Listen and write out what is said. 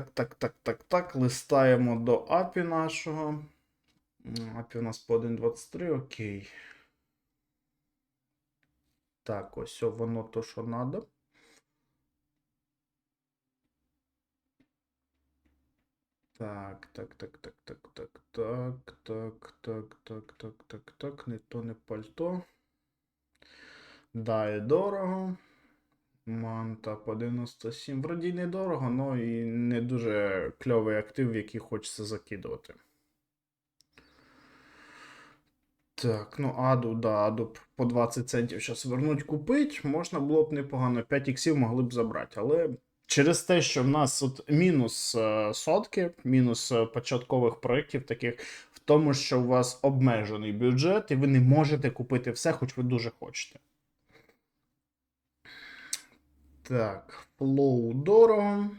так, так, так, так, так. Листаємо до API нашого. API у нас по 1.23, окей. Так, ось воно то, що надо. Так, так, так, так, так, так, так, так, так, так, так, так, так, не то, не пальто. Да, дорого. Манта по 97. Вроді недорого, но і не дуже кльовий актив, в який хочеться закидувати. Так, ну аду, да, аду по 20 центів зараз вернуть купить. Можна було б непогано. 5 іксів могли б забрати. Але через те, що в нас от мінус е, сотки, мінус е, початкових проєктів, таких в тому, що у вас обмежений бюджет, і ви не можете купити все, хоч ви дуже хочете. Так, флоу дорого.